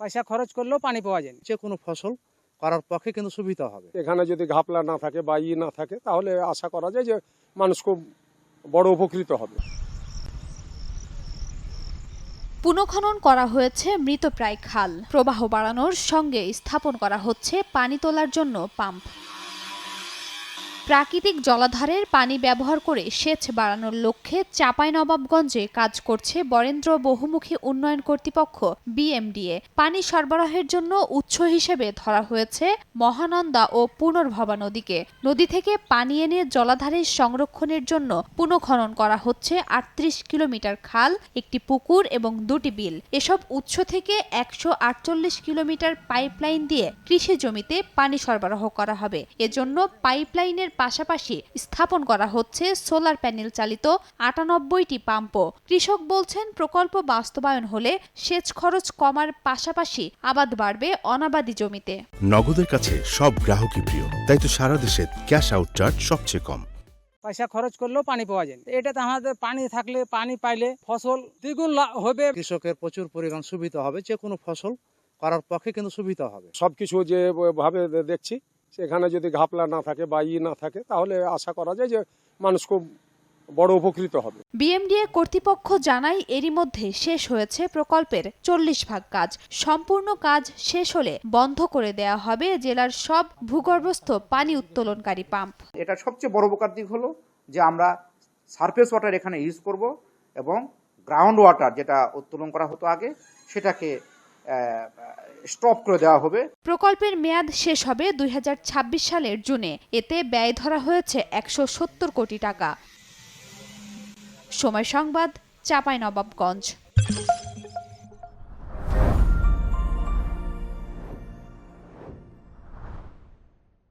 পয়সা খরচ করলেও পানি পাওয়া যায় যে কোনো ফসল করার পক্ষে কিন্তু সুবিধা হবে। এখানে যদি ঘাপলা না থাকে বা ই না থাকে তাহলে আশা করা যায় যে মানুষ খুব বড় উপকৃত হবে। পুনঃখনন করা হয়েছে মৃতপ্রায় খাল। প্রবাহ বাড়ানোর সঙ্গে স্থাপন করা হচ্ছে পানি তোলার জন্য পাম্প। প্রাকৃতিক জলাধারের পানি ব্যবহার করে সেচ বাড়ানোর লক্ষ্যে চাঁপাইনবাবগঞ্জে কাজ করছে বরেন্দ্র বহুমুখী উন্নয়ন কর্তৃপক্ষ, বিএমডিএ। পানি সরবরাহের জন্য উৎস হিসেবে ধরা হয়েছে মহানন্দা ও পুনর্ভবা নদীকে। নদী থেকে পানি এনে জলাধারের সংরক্ষণের জন্য পুনঃখনন করা হচ্ছে আটত্রিশ কিলোমিটার খাল, একটি পুকুর এবং দুটি বিল। এসব উৎস থেকে একশো আটচল্লিশ কিলোমিটার পাইপলাইন দিয়ে কৃষি জমিতে পানি সরবরাহ করা হবে। এজন্য পাইপলাইনের পাশাপাশি স্থাপন করা হচ্ছে সোলার প্যানেল চালিত আটানব্বইটি পাম্পও। কৃষক বলছেন প্রকল্প বাস্তবায়ন হলে সেচ খরচ কমার পাশাপাশি আবাদ বাড়বে অনাবাদি জমিতে। নগদের কাছে সব গ্রাহকই প্রিয় তাই তো সারা দেশে ক্যাশ আউট চার্জ সবচেয়ে কম। পয়সা খরচ করলেও পানি পাওয়া যায়। এটাতে আমাদের পানি থাকলে পানি পাইলে ফসল দ্বিগুণ লাভ হবে। কৃষকের প্রচুর পরিমাণ সুবিধা হবে যে কোনো ফসল করার পক্ষে কিন্তু সুবিধা হবে। সব কিছু যে ভাবে দেখছি সেখানে যদি ঘাপলা না থাকে বা ই না থাকে তাহলে আশা করা যায় যে মানুষ খুব বড় উপকৃত হবে। বিএমডিএ কর্তৃপক্ষ জানায় এরই মধ্যে শেষ হয়েছে প্রকল্পের চল্লিশ ভাগ কাজ। সম্পূর্ণ কাজ শেষ হলে বন্ধ করে দেয়া হবে জেলার সব ভূগর্ভস্থ পানি উত্তোলনকারী পাম্প। এটা সবচেয়ে বড় উপকার দিক হলো যে আমরা সারফেস ওয়াটার এখানে ইউজ করব এবং গ্রাউন্ড ওয়াটার যেটা উত্তোলন করা হতো আগে সেটাকে স্টপ করে দেওয়া হবে। প্রকল্পের মেয়াদ শেষ হবে দুই হাজার ছাব্বিশ সালের জুনে। এতে ব্যয় ধরা হয়েছে একশো সত্তর কোটি টাকা। সময় সংবাদ, চাঁপাইনবাবগঞ্জ।